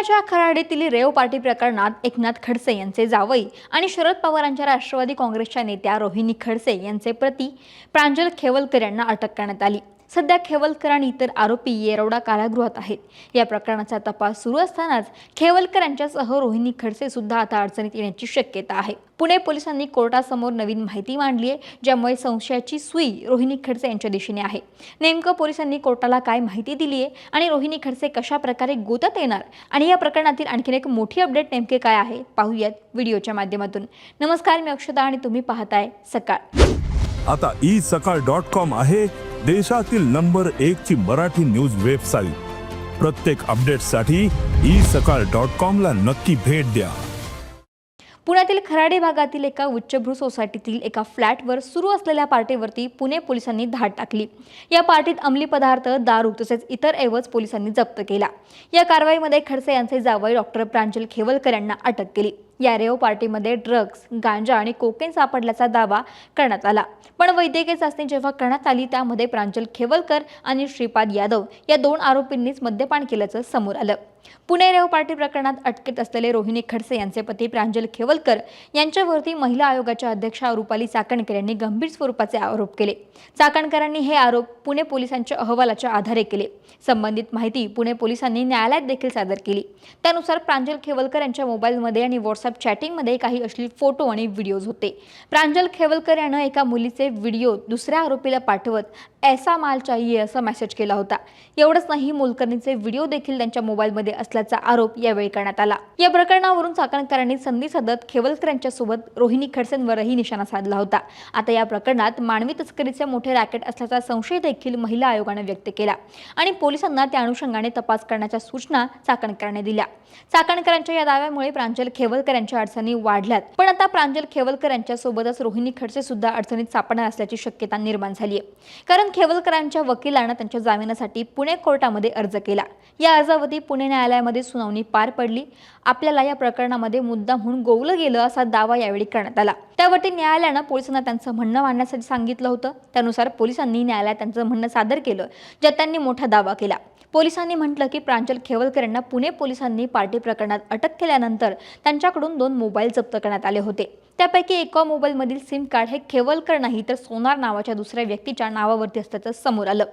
पुण्याच्या खराडीतील rave party प्रकरणात एकनाथ खडसे यांचे जावई आणि शरद पवारांच्या राष्ट्रवादी काँग्रेसच्या नेत्या रोहिणी खडसे यांचे प्रती प्रांजल खेवलकर यांना अटक करण्यात आली. सध्या खेवलकर आणि इतर आरोपी येरवडा कारागृहात आहेत. या प्रकरणाचा तपास सुरू असतानाच खेवलकर यांच्यासह रोहिणी खडसे सुद्धा आता अडचणीत येण्याची शक्यता आहे. पुणे पोलिसांनी कोर्टासमोर नवीन माहिती मांडली आहे ज्यामुळे संशयाची सुई रोहिणी खडसे यांच्या दिशेने आहे. नेमकं पोलिसांनी कोर्टाला काय माहिती दिली आहे आणि रोहिणी खडसे कशा प्रकारे गोतात येणार? आणि या प्रकरणातील आणखीन एक मोठी अपडेट नेमके काय आहे पाहूयात व्हिडिओच्या माध्यमातून. नमस्कार मी अक्षता आणि तुम्ही पाहताय सकाळ. आता ई सकाळ डॉट कॉम आहे. देशातील नंबर एक ची मराठी न्यूज वेबसाईट. प्रत्येक अपडेटसाठी ई सकाळ डॉट कॉम ला नक्की भेट द्या. पुण्यातील खराडे भागातील एका उच्चभ्रू सोसायटीतील एका फ्लॅटवर सुरू असलेल्या पार्टीवरती पुणे पोलिसांनी धाड टाकली. या पार्टीत अंमली पदार्थ दारू तसेच इतर ऐवज पोलिसांनी जप्त केला. या कारवाईमध्ये खडसे यांचे जावई डॉक्टर प्रांजल खेवलकर यांना अटक केली. या रेव पार्टीमध्ये ड्रग्ज गांजा आणि कोकेन सापडल्याचा दावा करण्यात आला. पण वैद्यकीय चाचणी जेव्हा करण्यात आली त्यामध्ये प्रांजल खेवलकर आणि श्रीपाद यादव या दोन आरोपींनीच मद्यपान केल्याचं समोर आलं. पुणे रेव पार्टी प्रकरणात अटकेत असलेले रोहिणी खडसे यांचे पती प्रांजल खेवलकर यांच्यावरती महिला आयोगाच्या अध्यक्षा रुपाली चाकणकर यांनी गंभीर स्वरूपाचे आरोप केले. चाकणकरांनी हे आरोप पुणे पोलिसांच्या अहवालाच्या आधारे केले. संबंधित माहिती पुणे पोलिसांनी न्यायालयात देखील सादर केली. त्यानुसार प्रांजल खेवलकर यांच्या मोबाईलमध्ये आणि व्हॉट्सअप चॅटिंगमध्ये काही अश्लील फोटो आणि व्हिडिओज होते. प्रांजल खेवलकर यानं एका मुलीचे व्हिडिओ दुसऱ्या आरोपीला पाठवत ऐसा माल चाहिए असा मेसेज केला होता. एवढंच नाही मोलकरणीचे व्हिडिओ देखील त्यांच्या मोबाईलमध्ये असल्याचा आरोप यावेळी करण्यात आला. या प्रकरणावरून चाकणकरांनी संधी साधत खेवलकर यांच्यासोबत रोहिणी खडसेंवरही निशाणा साधला होता. आता या प्रकरणात मानवी तस्करीचे मोठे रॅकेट असल्याचा संशय देखील महिला आयोगाने व्यक्त केला आणि पोलिसांना त्या अनुषंगाने तपास करण्याच्या सूचना चाकणकरांनी दिल्या. चाकणकरांच्या या दाव्यामुळे प्रांजल खेवलकर यांच्या अडचणी वाढल्यात. पण आता प्रांजल खेवलकर यांच्यासोबतच रोहिणी खडसे सुद्धा अडचणीत सापडणार असल्याची शक्यता निर्माण झाली आहे कारण खेवलकरांच्या वकिलानं त्यांच्या जामिनासाठी पुणे कोर्टामध्ये अर्ज केला. या अर्जावरती पुणे न्यायालयामध्ये सुनावणी पार पडली. आपल्याला या प्रकरणामध्ये मुद्दा म्हणून गोवलं गेलं असा दावा यावेळी करण्यात आला. त्यावरती न्यायालयानं पोलिसांना त्यांचं म्हणणं मांडण्यासाठी सांगितलं होतं. त्यानुसार पोलिसांनी न्यायालयात त्यांचं म्हणणं सादर केलं ज्यात त्यांनी मोठा दावा केला. पोलिसांनी म्हटलं की प्रांजल खेवलकर यांना पुणे पोलिसांनी पार्टी प्रकरणात अटक केल्यानंतर त्यांच्याकडून दोन मोबाईल जप्त करण्यात आले होते. त्यापैकी एका मोबाईलमधील सिम कार्ड हे खेवलकर नाही तर सोनार नावाच्या दुसऱ्या व्यक्तीच्या नावावरती असल्याचं समोर आलं.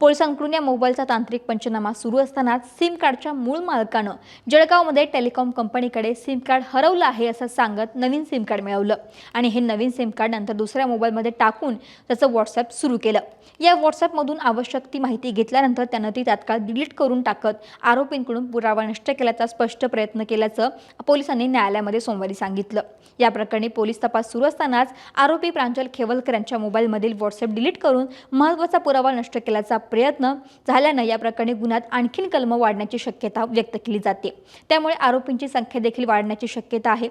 पोलिसांकडून या मोबाईलचा तांत्रिक पंचनामा सुरू असतानाच सिम कार्डच्या मूळ मालकानं जळगावमध्ये टेलिकॉम कंपनीकडे सिम कार्ड हरवलं आहे असं सांगत नवीन सिम कार्ड मिळवलं. आणि हे नवीन सिम कार्ड नंतर दुसऱ्या मोबाईलमध्ये टाकून त्याचं व्हॉट्सअप सुरू केलं. या व्हॉट्सअपमधून आवश्यक ती माहिती घेतल्यानंतर त्यानं ती तात्काळ डिलीट करून टाकत आरोपींकडून पुरावा नष्ट केल्याचा स्पष्ट प्रयत्न केल्याचं पोलिसांनी न्यायालयामध्ये सोमवारी सांगितलं. या प्रकरणी पोलीस तपास सुरू असतानाच आरोपी प्रांजल खेवलकर यांच्या मोबाईलमधील व्हॉट्सअप डिलीट करून महत्त्वाचा पुरावा नष्ट केल्याचा प्रयत्न झाल्यानं या प्रकरणी गुन्ह्यात आणखीन कलम वाढण्याची शक्यता व्यक्त केली जाते. त्यामुळे आरोपींची संख्या देखील वाढण्याची शक्यता आहे.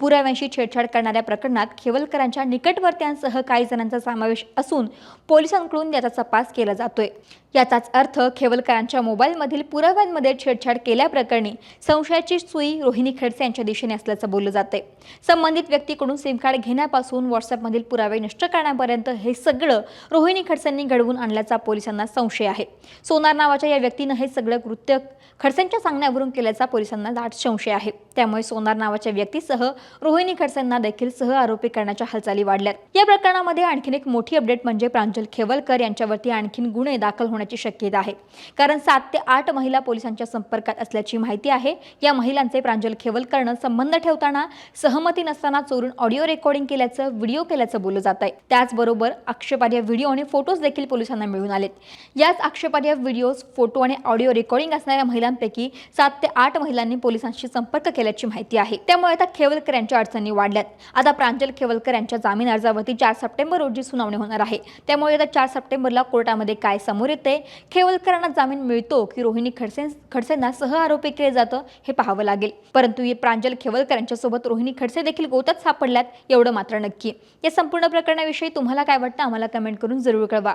पुराव्यांशी छेडछाड करणाऱ्या प्रकरणात खेवलकरांच्या निकटवर्त्यांसह काही जणांचा समावेश असून पोलिसांकडून याचा तपास केला जातोय. याचाच अर्थ खेवलकरांच्या मोबाईलमधील पुराव्यांमध्ये छेडछाड केल्याप्रकरणी संशयाची सुई रोहिणी खडसे यांच्या दिशेने असल्याचं बोललं जाते संबंधित व्यक्तीकडून सिम कार्ड घेण्यापासून व्हॉट्सअपमधील पुरावे नष्ट करण्यापर्यंत हे सगळं रोहिणी खडसेंनी घडवून आणल्याचा पोलिसांना संशय आहे. सोनार नावाच्या या व्यक्तीनं हे सगळं कृत्य खडसेंच्या सांगण्यावरून केल्याचा पोलिसांना दाट संशय आहे. त्यामुळे सोनार नावाच्या व्यक्तीसह रोहिणी खडसेंना देखील सह आरोपी करण्याच्या हालचाली वाढल्यात. या प्रकरणामध्ये आणखीन एक मोठी अपडेट म्हणजे प्रांजल खेवलकर यांच्यावरती आणखीन गुन्हे दाखल होण्याची शक्यता आहे. कारण सात ते आठ महिला पोलिसांच्या संपर्कात असल्याची माहिती आहे. या महिलांचे प्रांजल खेवलकरनं संबंध ठेवताना सहमती नसताना चोरून ऑडिओ रेकॉर्डिंग केल्याचं व्हिडिओ केल्याचं बोललं जात आहे त्याचबरोबर आक्षेपार्ह व्हिडिओ आणि फोटोज देखील पोलिसांना मिळून आलेत. याच आक्षेपार्ह व्हिडिओज फोटो आणि ऑडिओ रेकॉर्डिंग असणाऱ्या महिलांपैकी सात ते आठ महिलांनी पोलिसांशी संपर्क केल्याची माहिती आहे. त्यामुळे आता खेवलकर यांच्या अडचणी वाढल्यात. आता प्रांजल खेवलकर यांच्या जामीन अर्जावरती चार सप्टेंबर रोजी सुनावणी होणार आहे. त्यामुळे आता चार सप्टेंबरला कोर्टामध्ये काय समोर येते? खेवलकरांना जामीन मिळतो की रोहिणी खडसे खडसेंना सह आरोपी केले जातं हे पाहावं लागेल. परंतु ये प्रांजल खेवलकर यांच्यासोबत रोहिणी खडसे देखील गोतात सापडल्यात एवढं मात्र नक्की. या संपूर्ण प्रकरणाविषयी तुम्हाला काय वाटतं? आम्हाला कमेंट करून जरूर कळवा.